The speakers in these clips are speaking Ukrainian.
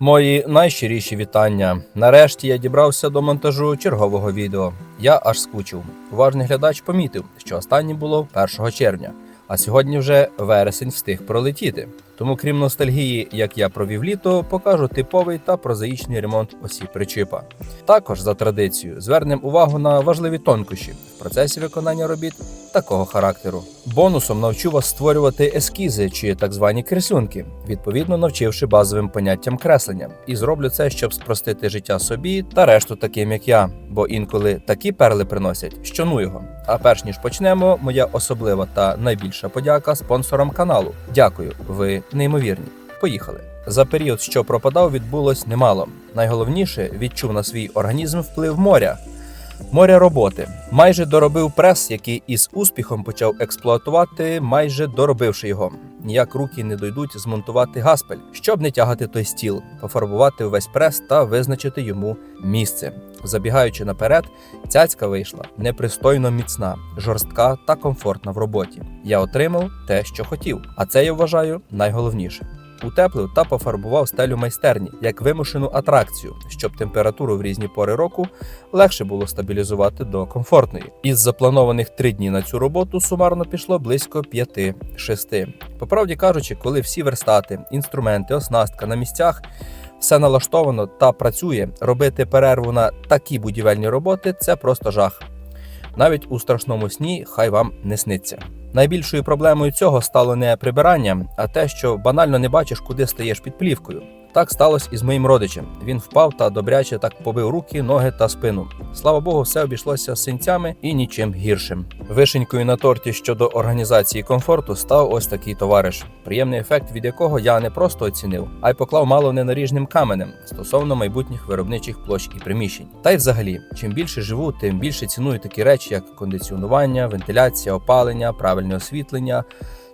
Мої найщиріші вітання. Нарешті я дібрався до монтажу чергового відео. Я аж скучив. Уважний глядач помітив, що останнє було 1 червня, а сьогодні вже вересень встиг пролетіти. Тому, крім ностальгії, як я провів літо, покажу типовий та прозаїчний ремонт осі причіпа. Також за традицією звернемо увагу на важливі тонкощі в процесі виконання робіт такого характеру. Бонусом навчу вас створювати ескізи чи так звані кресюнки, відповідно навчивши базовим поняттям креслення. І зроблю це, щоб спростити життя собі та решту таким, як я, бо інколи такі перли приносять, що ну його. А перш ніж почнемо, моя особлива та найбільша подяка спонсорам каналу. Дякую, ви неймовірні. Поїхали. За період, що пропадав, відбулось немало. Найголовніше відчув на свій організм вплив моря. Моря роботи майже доробив прес, який із успіхом почав експлуатувати, майже доробивши його. Ніяк руки не дойдуть змонтувати гаспель, щоб не тягати той стіл, пофарбувати увесь прес та визначити йому місце. Забігаючи наперед, цяцька вийшла непристойно міцна, жорстка та комфортна в роботі. Я отримав те, що хотів, а це я вважаю найголовніше. Утеплив та пофарбував стелю майстерні як вимушену атракцію, щоб температуру в різні пори року легше було стабілізувати до комфортної. Із запланованих три дні на цю роботу сумарно пішло близько 5-6. По правді кажучи, коли всі верстати, інструменти, оснастка на місцях. Все налаштовано та працює. Робити перерву на такі будівельні роботи це просто жах. Навіть у страшному сні хай вам не сниться. Найбільшою проблемою цього стало не прибирання, а те, що банально не бачиш, куди стаєш під плівкою. Так сталося і з моїм родичем. Він впав та добряче так побив руки, ноги та спину. Слава Богу, все обійшлося синцями і нічим гіршим. Вишенькою на торті щодо організації комфорту став ось такий товариш, приємний ефект від якого я не просто оцінив, а й поклав мало ненаріжним каменем стосовно майбутніх виробничих площ і приміщень. Та й взагалі, чим більше живу, тим більше ціную такі речі, як кондиціонування, вентиляція, опалення, правильне освітлення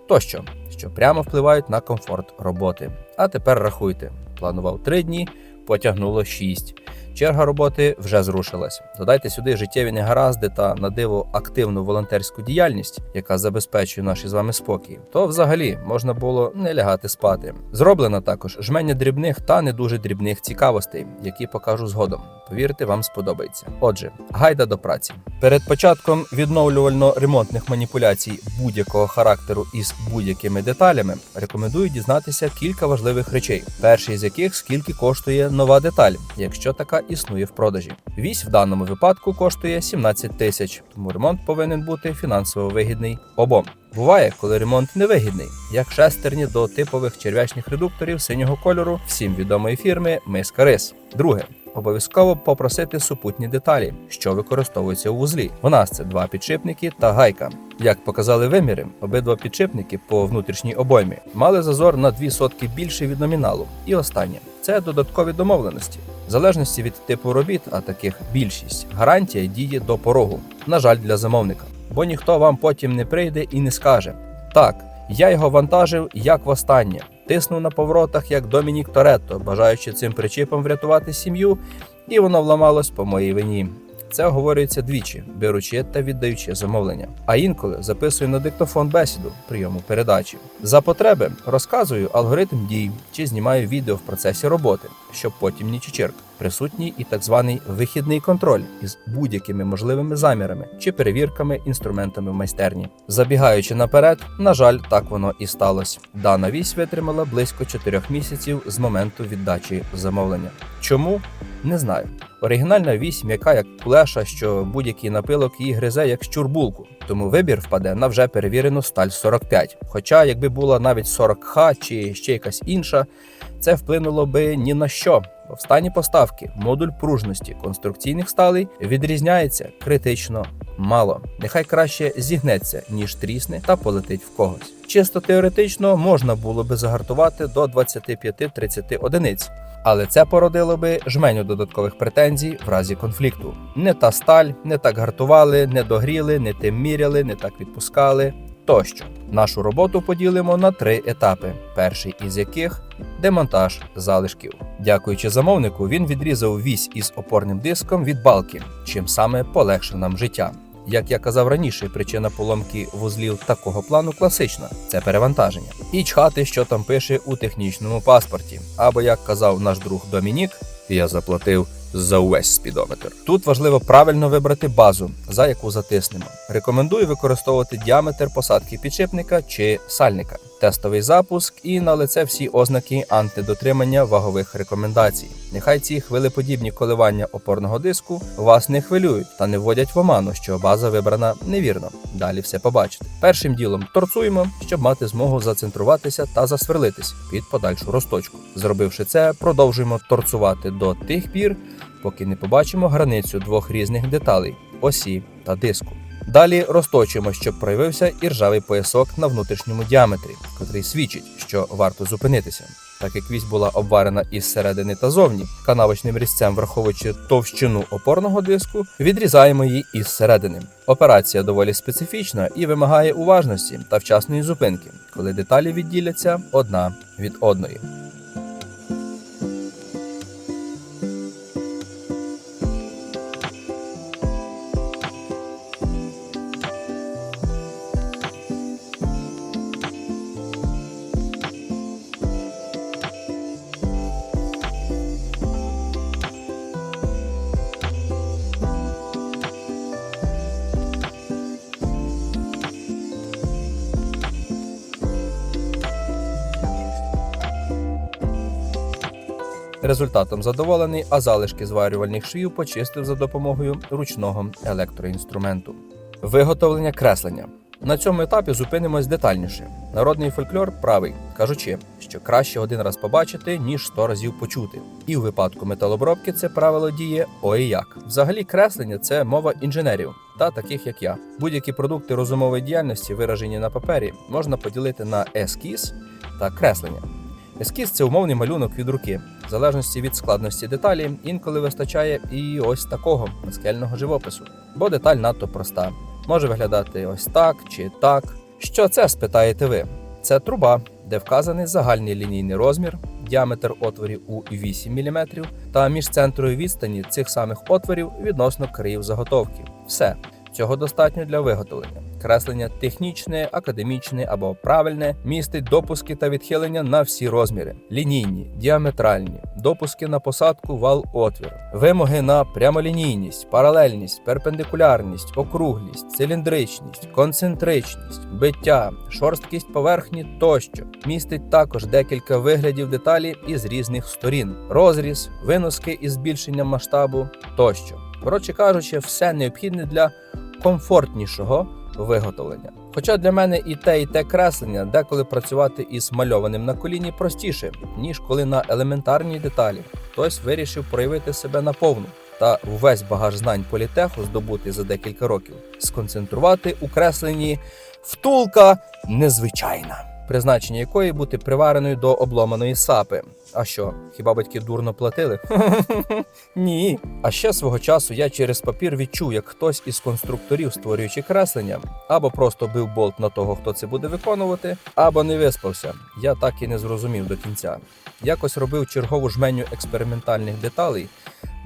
тощо, що прямо впливають на комфорт роботи. А тепер рахуйте: планував три дні, потягнуло шість. Черга роботи вже зрушилась. Додайте сюди життєві негаразди та на диво активну волонтерську діяльність, яка забезпечує наші з вами спокій. То взагалі можна було не лягати спати. Зроблено також жменя дрібних та не дуже дрібних цікавостей, які покажу згодом. Повірте, вам сподобається. Отже, гайда до праці. Перед початком відновлювально-ремонтних маніпуляцій будь-якого характеру із будь-якими деталями рекомендую дізнатися кілька важливих речей. Перший з яких скільки коштує нова деталь, якщо така існує в продажі. Вісь в даному випадку коштує 17 тисяч, тому ремонт повинен бути фінансово вигідний обом. Буває, коли ремонт невигідний, як шестерні до типових черв'ячних редукторів синього кольору, всім відомої фірми Миска Рис. Друге. Обов'язково попросити супутні деталі, що використовуються у вузлі. У нас це два підшипники та гайка. Як показали виміри, обидва підшипники по внутрішній обоймі мали зазор на 2 сотки більше від номіналу. І останнє це додаткові домовленості. В залежності від типу робіт, а таких більшість, гарантія діє до порогу. На жаль, для замовника. Бо ніхто вам потім не прийде і не скаже: так, я його вантажив як востаннє, тиснув на поворотах як Домінік Торетто, бажаючи цим причіпом врятувати сім'ю, і воно вламалось по моїй вині. Це оговорюється двічі, беручи та віддаючи замовлення. А інколи записую на диктофон бесіду прийому передачі. За потреби розказую алгоритм дій чи знімаю відео в процесі роботи, щоб потім не чечерк. Присутній і так званий вихідний контроль із будь-якими можливими замірами чи перевірками інструментами в майстерні. Забігаючи наперед, на жаль, так воно і сталося. Дана вісь витримала близько 4 місяців з моменту віддачі замовлення. Чому? Не знаю. Оригінальна вісь м'яка як кулеша, що будь-який напилок її гризе як щурбулку. Тому вибір впаде на вже перевірену сталь 45. Хоча, якби була навіть 40Х чи ще якась інша, це вплинуло би ні на що. В стані поставки модуль пружності конструкційних сталей відрізняється критично мало. Нехай краще зігнеться, ніж трісне та полетить в когось. Чисто теоретично можна було би загартувати до 25-30 одиниць. Але це породило би жменю додаткових претензій в разі конфлікту. Не та сталь, не так гартували, не догріли, не тим міряли, не так відпускали. Тощо нашу роботу поділимо на три етапи, перший із яких демонтаж залишків. Дякуючи замовнику, він відрізав вісь із опорним диском від балки, чим саме полегшив нам життя. Як я казав раніше, причина поломки вузлів такого плану класична це перевантаження. І чхати, що там пише у технічному паспорті. Або як казав наш друг Домінік, я заплатив за увесь спідометр. Тут важливо правильно вибрати базу, за яку затиснемо. Рекомендую використовувати діаметр посадки підшипника чи сальника, тестовий запуск і на лице всі ознаки антидотримання вагових рекомендацій. Нехай ці хвилеподібні коливання опорного диску вас не хвилюють та не вводять в оману, що база вибрана невірно. Далі все побачите. Першим ділом торцуємо, щоб мати змогу зацентруватися та засверлитись під подальшу розточку. Зробивши це, продовжуємо торцувати до тих пір, поки не побачимо границю двох різних деталей осі та диску. Далі розточуємо, щоб проявився іржавий поясок на внутрішньому діаметрі, котрий свідчить, що варто зупинитися. Так як вісь була обварена із середини та зовні, канавочним різцем, враховуючи товщину опорного диску, відрізаємо її із середини. Операція доволі специфічна і вимагає уважності та вчасної зупинки, коли деталі відділяться одна від одної. Результатом задоволений, а залишки зварювальних швів почистив за допомогою ручного електроінструменту. Виготовлення креслення. На цьому етапі зупинимось детальніше. Народний фольклор правий, кажучи, що краще один раз побачити, ніж сто разів почути. І у випадку металобробки це правило діє ой як. Взагалі, креслення це мова інженерів та таких як я. Будь-які продукти розумової діяльності, виражені на папері, можна поділити на ескіз та креслення. Ескіз це умовний малюнок від руки. В залежності від складності деталі, інколи вистачає і ось такого наскельного живопису, бо деталь надто проста. Може виглядати ось так чи так. Що це, спитаєте ви? Це труба, де вказаний загальний лінійний розмір, діаметр отворів у 8 мм та між центрою відстані цих самих отворів відносно країв заготовки. Все. Цього достатньо для виготовлення. Креслення технічне, академічне або правильне містить допуски та відхилення на всі розміри: лінійні, діаметральні, допуски на посадку вал отвір, вимоги на прямолінійність, паралельність, перпендикулярність, округлість, циліндричність, концентричність, биття, шорсткість поверхні тощо. Містить також декілька виглядів деталі із різних сторін: розріз, виноски із збільшенням масштабу тощо. Коротше кажучи, все необхідне для комфортнішого виготовлення. Хоча для мене і те, і те креслення деколи працювати із мальованим на коліні простіше, ніж коли на елементарній деталі. Хтось вирішив проявити себе наповну та увесь багаж знань політеху здобути за декілька років, сконцентрувати у кресленні втулка незвичайна, призначення якої бути привареною до обломаної сапи. А що, хіба батьки дурно платили? Ні. А ще свого часу я через папір відчув, як хтось із конструкторів, створюючи креслення, або просто бив болт на того, хто це буде виконувати, або не виспався. Я так і не зрозумів до кінця. Якось робив чергову жменю експериментальних деталей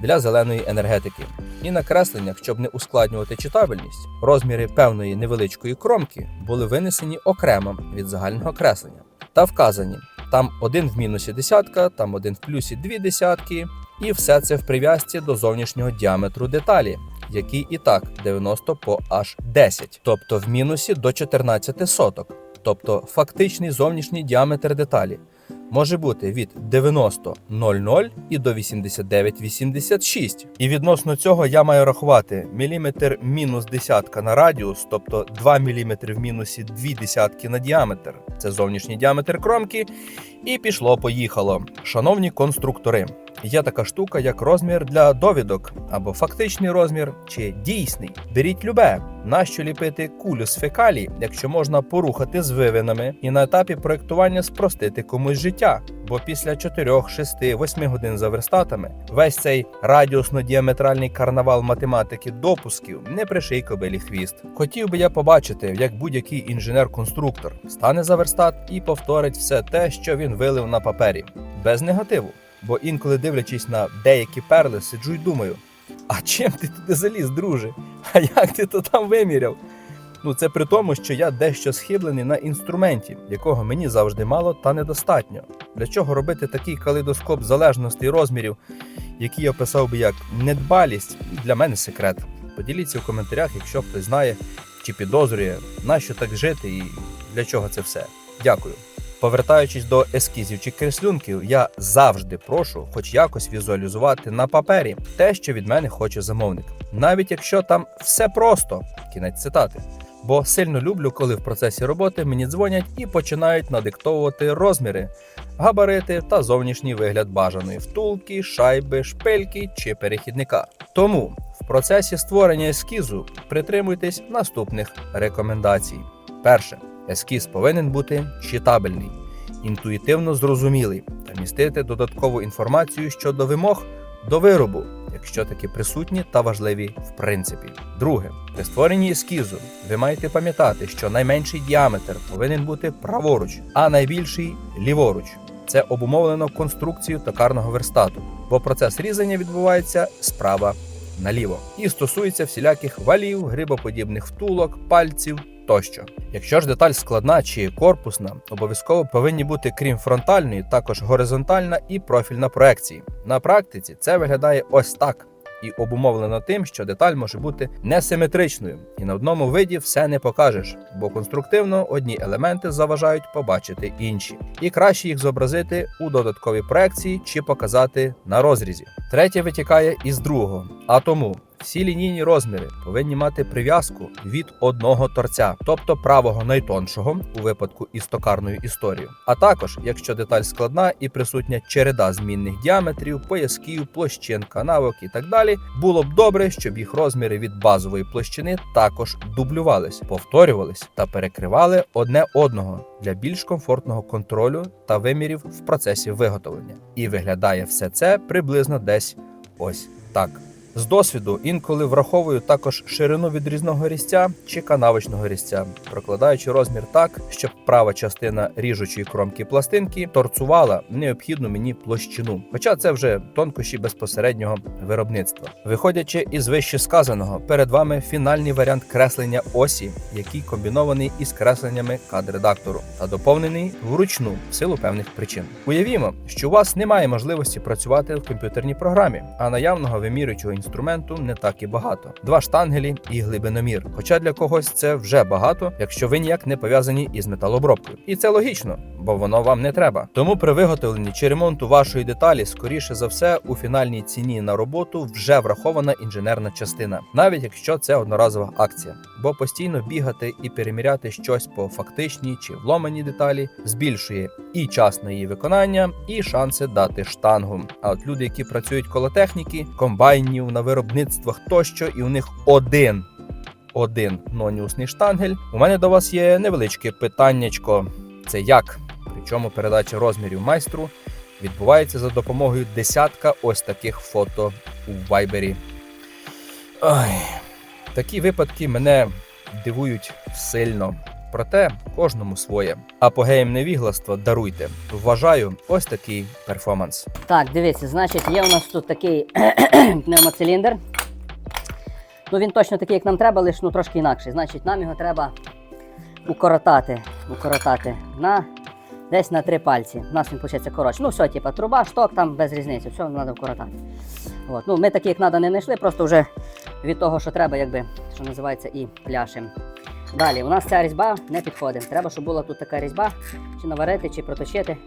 для зеленої енергетики. І на кресленнях, щоб не ускладнювати читабельність, розміри певної невеличкої кромки були винесені окремо від загального креслення та вказані. Там один в мінусі десятка, там один в плюсі дві десятки, і все це в прив'язці до зовнішнього діаметру деталі, який і так 90 по аж 10, тобто в мінусі до 14 соток, тобто фактичний зовнішній діаметр деталі. Може бути від 90,00 і до 89,86. І відносно цього я маю рахувати міліметр мінус десятка на радіус, тобто 2 мм в мінусі 2 десятки на діаметр. Це зовнішній діаметр кромки. І пішло-поїхало. Шановні конструктори, є така штука, як розмір для довідок, або фактичний розмір, чи дійсний. Беріть любе, нащо ліпити кулю з фекалій, якщо можна порухати з вивинами і на етапі проєктування спростити комусь життя. Бо після 4, 6, 8 годин за верстатами весь цей радіусно-діаметральний карнавал математики допусків не приший кобилі хвіст. Хотів би я побачити, як будь-який інженер-конструктор стане за верстат і повторить все те, що він вилив на папері, без негативу. Бо інколи дивлячись на деякі перли, сиджу й думаю: а чим ти туди заліз, друже? А як ти то там виміряв? Ну, це при тому, що я дещо схиблений на інструменті, якого мені завжди мало та недостатньо. Для чого робити такий калейдоскоп залежностей розмірів, який я описав би як недбалість, для мене секрет. Поділіться в коментарях, якщо хтось знає чи підозрює, на що так жити і для чого це все. Дякую. Повертаючись до ескізів чи креслюнків, я завжди прошу хоч якось візуалізувати на папері те, що від мене хоче замовник, навіть якщо там все просто. Кінець цитати. Бо сильно люблю, коли в процесі роботи мені дзвонять і починають надиктовувати розміри, габарити та зовнішній вигляд бажаної втулки, шайби, шпильки чи перехідника. Тому в процесі створення ескізу притримуйтесь наступних рекомендацій. Перше, ескіз повинен бути читабельний, інтуїтивно зрозумілий. Та містити додаткову інформацію щодо вимог до виробу, якщо такі присутні та важливі в принципі. Друге, при створенні ескізу ви маєте пам'ятати, що найменший діаметр повинен бути праворуч, а найбільший ліворуч. Це обумовлено конструкцією токарного верстату, бо процес різання відбувається справа наліво і стосується всіляких валів, грибоподібних втулок, пальців тощо. Якщо ж деталь складна чи корпусна, обов'язково повинні бути, крім фронтальної, також горизонтальна і профільна проекції. На практиці це виглядає ось так. І обумовлено тим, що деталь може бути несиметричною, і на одному виді все не покажеш, бо конструктивно одні елементи заважають побачити інші, і краще їх зобразити у додатковій проекції чи показати на розрізі. Третє витікає із другого, а тому всі лінійні розміри повинні мати прив'язку від одного торця, тобто правого найтоншого у випадку із токарною історією. А також, якщо деталь складна і присутня череда змінних діаметрів, поясків, площин, канавок і так далі, було б добре, щоб їх розміри від базової площини також дублювались, повторювались та перекривали одне одного для більш комфортного контролю та вимірів в процесі виготовлення. І виглядає все це приблизно десь ось так. З досвіду інколи враховую також ширину відрізного різця чи канавочного різця, прокладаючи розмір так, щоб права частина ріжучої кромки пластинки торцувала необхідну мені площину. Хоча це вже тонкощі безпосереднього виробництва. Виходячи із вище сказаного, перед вами фінальний варіант креслення осі, який комбінований із кресленнями кадр-редактору та доповнений вручну в силу певних причин. Уявімо, що у вас немає можливості працювати в комп'ютерній програмі, а наявного вимірюючого інструменту не так і багато: два штангелі і глибиномір. Хоча для когось це вже багато, якщо ви ніяк не пов'язані із металообробкою. І це логічно, бо воно вам не треба. Тому при виготовленні чи ремонту вашої деталі, скоріше за все, у фінальній ціні на роботу вже врахована інженерна частина, навіть якщо це одноразова акція. Бо постійно бігати і переміряти щось по фактичній чи вломаній деталі збільшує і час на її виконання, і шанси дати штангу. А от люди, які працюють коло техніки, комбайнів на виробництвах тощо, і у них один. Один ноніусний штангель. У мене до вас є невеличке питаннячко. Це як? Причому передача розмірів майстру відбувається за допомогою десятка ось таких фото у вайбері. Ой, такі випадки мене дивують сильно. Проте кожному своє. Апогеєм невігластва даруйте. Вважаю ось такий перформанс. Так, дивіться, значить, є у нас тут такий пневмоциліндр. Ну він точно такий, як нам треба, лише ну, трошки інакший. Значить, нам його треба укоротати. Укоротати на десь на три пальці. У нас він виходить коротше. Ну, все, типа, труба, шток, там без різниці, все треба вкоротати. От. Ну, ми такі, як треба, не знайшли, просто вже від того, що треба, якби, що називається, і пляшем. Далі, у нас ця різьба не підходить. Треба, щоб була тут така різьба, чи наварити, чи проточити,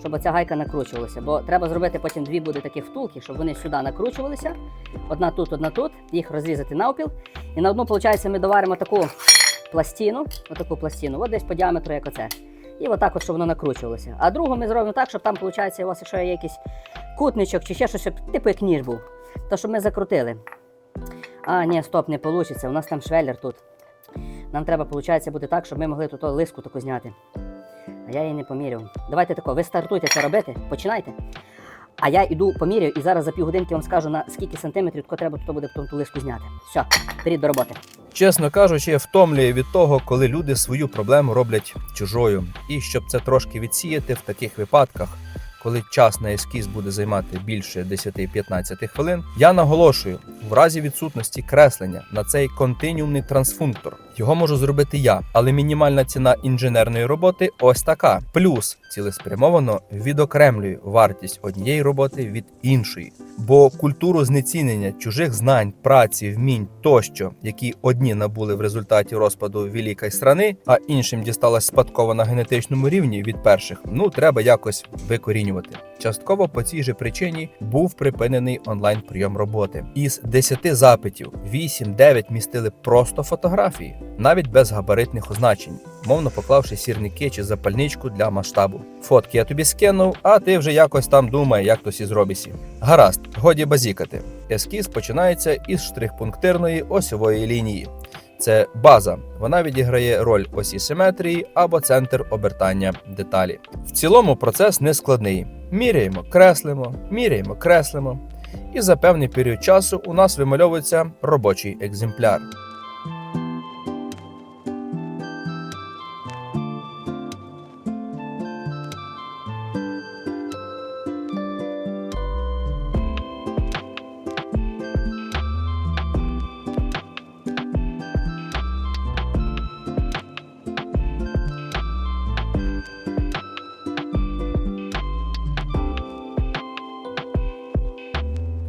щоб оця гайка накручувалася. Бо треба зробити потім дві буде таких втулки, щоб вони сюди накручувалися. Одна тут, одна тут, їх розрізати навпіл. І на одну, виходить, ми доваримо таку пластину, отаку пластину, от десь по діаметру, як оце. І отак, от, щоб воно накручувалося. А другу ми зробимо так, щоб там, виходить, у вас, якщо є якийсь кутничок чи ще щось, типу як ніж був, то щоб ми закрутили. А, ні, стоп, не вийде. У нас там швеллер тут. Нам треба, виходить, буде так, щоб ми могли тут лиску таку зняти. А я її не поміряв. Давайте тако, ви стартуйте це робити, починайте. А я йду поміряю і зараз за півгодинки вам скажу, на скільки сантиметрів тако треба тут буде ту лиску зняти. Все, беріть до роботи. Чесно кажучи, втомлює від того, коли люди свою проблему роблять чужою. І щоб це трошки відсіяти в таких випадках, коли час на ескіз буде займати більше 10-15 хвилин, я наголошую: в разі відсутності креслення на цей континіумний трансфунктор. Його можу зробити я, але мінімальна ціна інженерної роботи ось така. Плюс цілеспрямовано відокремлюю вартість однієї роботи від іншої. Бо культуру знецінення чужих знань, праці, вмінь тощо, які одні набули в результаті розпаду великої страни, а іншим дісталась спадково на генетичному рівні від перших, ну треба якось викорінювати. Частково по цій же причині був припинений онлайн прийом роботи. Із 10 запитів 8-9 містили просто фотографії, навіть без габаритних означень, мовно поклавши сірники чи запальничку для масштабу. Фотки я тобі скинув, а ти вже якось там думай, як то сі зробісі. Гаразд, годі базікати. Ескіз починається із штрих-пунктирної осьової лінії. Це база. Вона відіграє роль осі симетрії або центр обертання деталі. В цілому процес не складний. Міряємо, креслимо, міряємо, креслимо. І за певний період часу у нас вимальовується робочий екземпляр.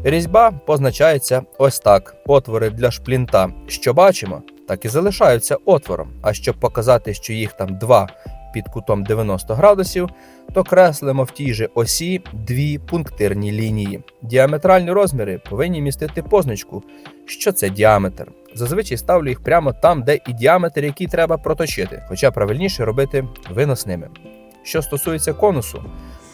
Різьба позначається ось так: отвори для шплінта, що бачимо, так і залишаються отвором. А щоб показати, що їх там два під кутом 90 градусів, то креслимо в тій же осі дві пунктирні лінії. Діаметральні розміри повинні містити позначку, що це діаметр. Зазвичай ставлю їх прямо там, де і діаметр, який треба проточити, хоча правильніше робити виносними. Що стосується конусу,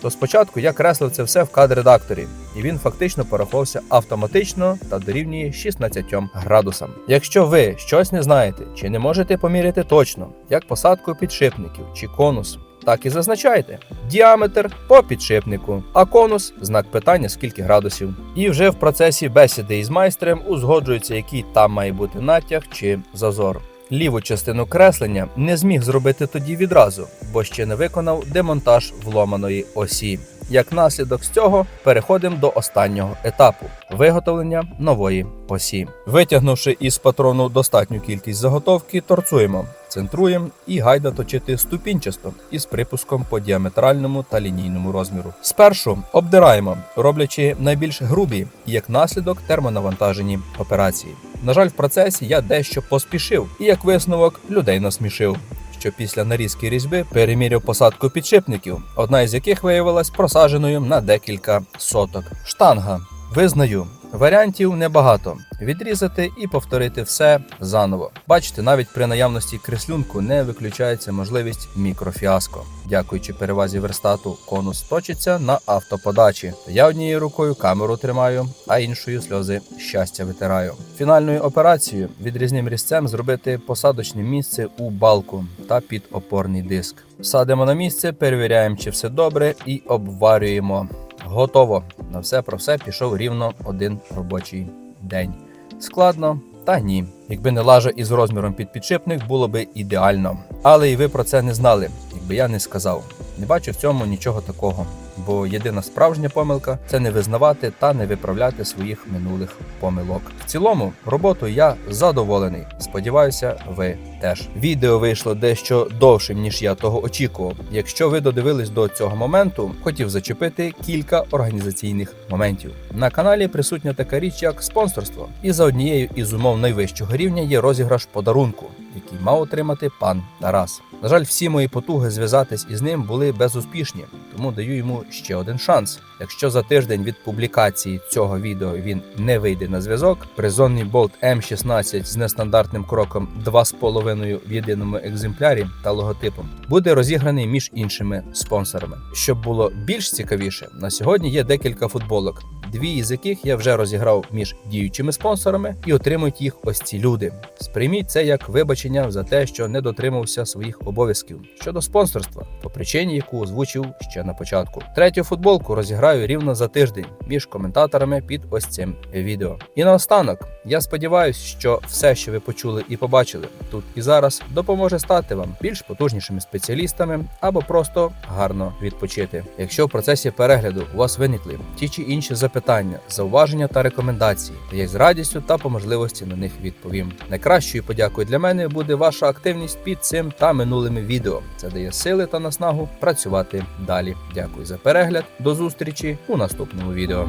то спочатку я креслив це все в кадр-редакторі, і він фактично порахувався автоматично та дорівнює 16 градусам. Якщо ви щось не знаєте чи не можете поміряти точно, як посадку підшипників чи конус, так і зазначайте діаметр по підшипнику, а конус знак питання скільки градусів. І вже в процесі бесіди із майстрем узгоджується, який там має бути натяг чи зазор. Ліву частину креслення не зміг зробити тоді відразу, бо ще не виконав демонтаж вломаної осі. Як наслідок з цього переходимо до останнього етапу виготовлення нової осі. Витягнувши із патрону достатню кількість заготовки, торцуємо, центруємо і гайда точити ступінчасто із припуском по діаметральному та лінійному розміру. Спершу обдираємо, роблячи найбільш грубі як наслідок термонавантажені операції. На жаль, в процесі я дещо поспішив і як висновок людей насмішив. Що після нарізки різьби переміряв посадку підшипників, одна із яких виявилась просадженою на декілька соток. Штанга. Визнаю, варіантів небагато. Відрізати і повторити все заново. Бачите, навіть при наявності креслюнку не виключається можливість мікрофіаско. Дякуючи перевазі верстату, конус точиться на автоподачі. Я однією рукою камеру тримаю, а іншою сльози щастя витираю. Фінальною операцією відрізним різцем зробити посадочне місце у балку та під опорний диск. Садимо на місце, перевіряємо, чи все добре, і обварюємо. Готово. На все про все пішов рівно один робочий день. Складно, та ні. Якби не лажа із розміром під підшипник, було би ідеально. Але і ви про це не знали, якби я не сказав. Не бачу в цьому нічого такого, бо єдина справжня помилка це не визнавати та не виправляти своїх минулих помилок. В цілому, роботою я задоволений. Сподіваюся, ви теж. Відео вийшло дещо довшим, ніж я того очікував. Якщо ви додивились до цього моменту, хотів зачепити кілька організаційних моментів. На каналі присутня така річ, як спонсорство, і за однією із умов найвищого рівня є розіграш подарунку, який мав отримати пан Тарас. На жаль, всі мої потуги зв'язатись із ним були безуспішні, тому даю йому ще один шанс. Якщо за тиждень від публікації цього відео він не вийде на зв'язок, призонний болт М16 з нестандартним кроком 2,5 в єдиному екземплярі та логотипом буде розіграний між іншими спонсорами. Щоб було більш цікавіше, на сьогодні є декілька футболок. Дві із яких я вже розіграв між діючими спонсорами і отримують їх ось ці люди. Сприйміть це як вибачення за те, що не дотримався своїх обов'язків щодо спонсорства, по причині, яку озвучив ще на початку. Третю футболку розіграю рівно за тиждень між коментаторами під ось цим відео. І наостанок, я сподіваюся, що все, що ви почули і побачили тут і зараз, допоможе стати вам більш потужнішими спеціалістами або просто гарно відпочити. Якщо в процесі перегляду у вас виникли ті чи інші запитання, запитання, зауваження та рекомендації, То я з радістю та по можливості на них відповім. Найкращою подякою для мене буде ваша активність під цим та минулими відео. Це дає сили та наснагу працювати далі. Дякую за перегляд. До зустрічі у наступному відео.